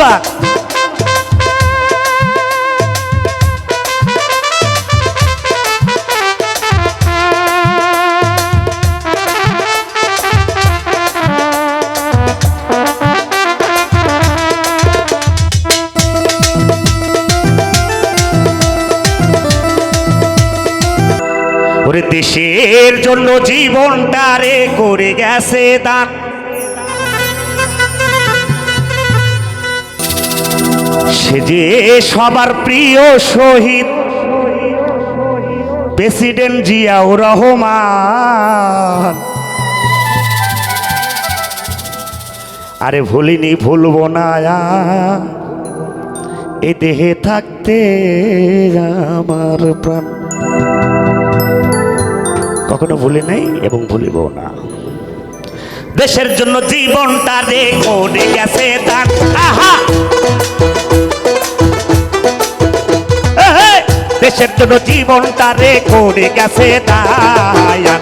ওরে দেশের জন্য জীবনটারে করে গেছে দান। সে যে সবার প্রিয় শহীদ। প্রেসিডেন্ট জিয়াউর রহমান। আরে ভুলিনি, ভুলবো না এ দেহে থাকতে আমার প্রাণ। কখনো ভুলি নাই এবং ভুলিব না। দেশের জন্য জীবনটা রে করে গেছে তার? আহা! দেশের জন্য জীবনটা রে করে গেছে দায়ান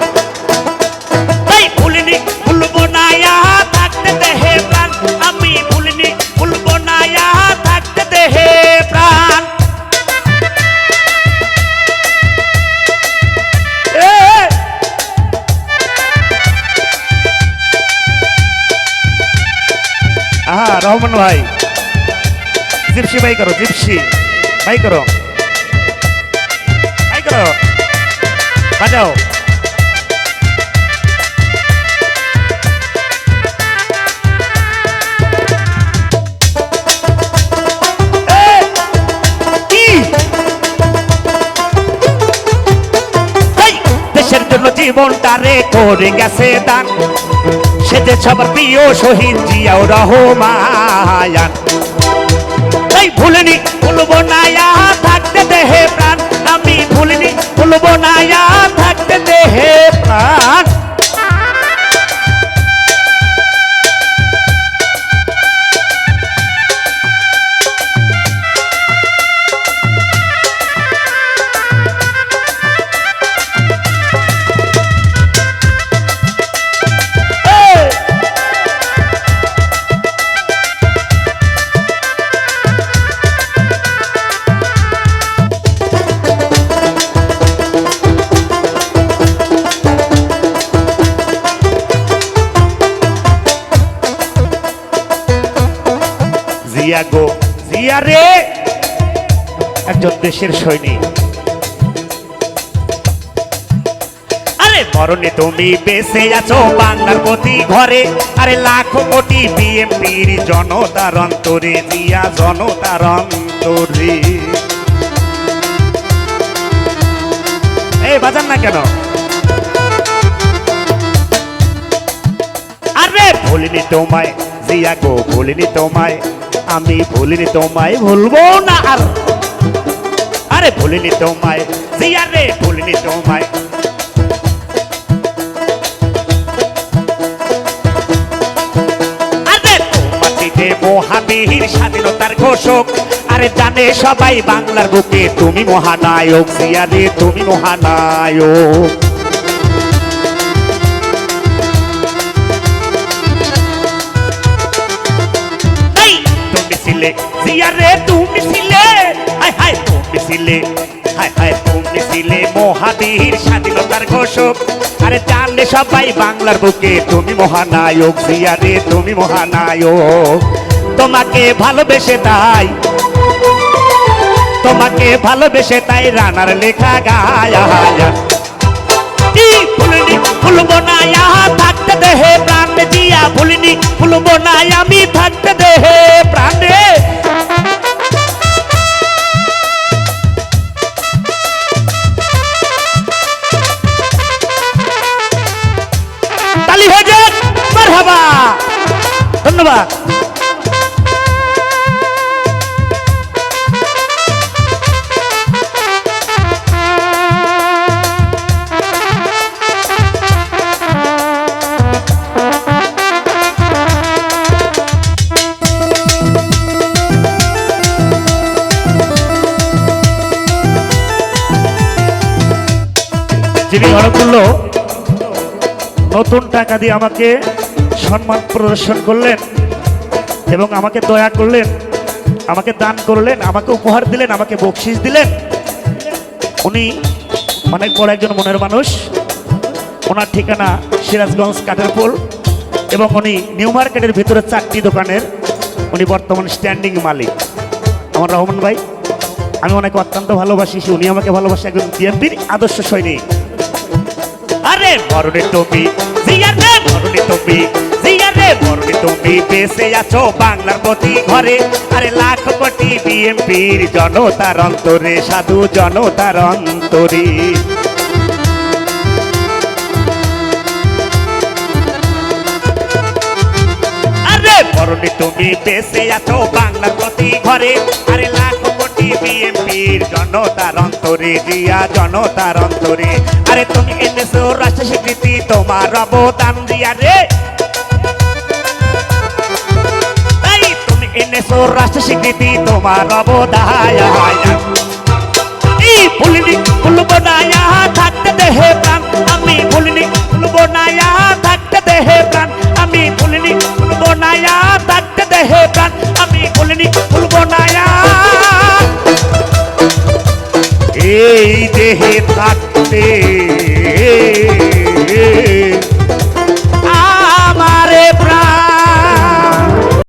রহমান ভাই। জিপসি ভাই করো, জিপসি ভাই করো। বাজাও দেশের জন্য জীবনটা রে করে গেছে দান। সে যে সবার প্রিয় শহীদ জিয়াও রহমান। জিয়া গো। জিয়া রে! একজন দেশের সৈনিক। আরে মরণে তুমি বেঁচে আছো বাংলার প্রতি ঘরে। আরে লাখো কোটি বিএমপির জনতার অন্তরে, জিয়া জনতার অন্তরে। এই বাজান না কেন? আরে ভুলিনি তোমায়, জিয়া গো, ভুলিনি তোমায়। আমি ভুলিনি তোমায়, ভুলবো না আর। আরে ভুলিনি তোমায় জিয়া রে ভুলিনি তোমায়। মহাবীর স্বাধীনতার ঘোষক। আরে জানে সবাই বাংলার বুকে, তুমি মহানায়ক জিয়া রে তুমি মহানায়ক। ছিলে। জিয়া রে তুমি হায় হায়, তুমি ছিলে। হায় হায়, তুমি ছিলে মহাবীর স্বাধীনতার ঘোষক। আরে জানলে সবাই বাংলার বুকে, তুমি মহানায়ক জিয়া তুমি মহানায়ক। তোমাকে ভালোবেসে তাই, তোমাকে ভালোবেসে তাই রানার লেখা গায়া ধন্যবাদ। যিনি অনেকগুলো নতুন টাকা দিয়ে আমাকে সম্মান প্রদর্শন করলেন এবং আমাকে দয়া করলেন, আমাকে দান করলেন, আমাকে উপহার দিলেন, আমাকে বকশিস দিলেন। উনি অনেক বড় একজন মনের মানুষ। ওনার ঠিকানা সিরাজগঞ্জ কাঠেরপুল এবং উনি নিউ মার্কেটের ভিতরে চারটি দোকানের উনি বর্তমান স্ট্যান্ডিং মালিক। আমার রহমান ভাই, আমি অনেক অত্যন্ত ভালোবাসি, উনি আমাকে ভালোবাসে একজন বিএনপির আদর্শ সৈনিক। আরে, মরণে তুমি তুমি বেঁচে আছো বাংলার প্রতি ঘরে। আরে লাখ কোটি বিএনপির জনতার অন্তরে, সাধু জনতার অন্তরে। মরণে তুমি আছো বাংলার প্রতি ঘরে। আরে লাখ কোটি বিএনপির জনতার অন্তরে জনতার অন্তরে। আরে তুমি এনেছো রাষ্ট্র স্বীকৃতি, তোমার অবদান দিয়া রে। এনেছো রাষ্ট্র স্বীকৃতি তোমার অবদায় ভুলিনি ভুলবো না থাকতে দেহে প্রাণ, আমি ভুলিনি ভুলবো না থাকতে দেহে প্রাণ, আমি ভুলিনি ভুলবো না থাকতে দেহে প্রাণ, আমি ভুলিনি ভুলবো না এই দেহে থাকতে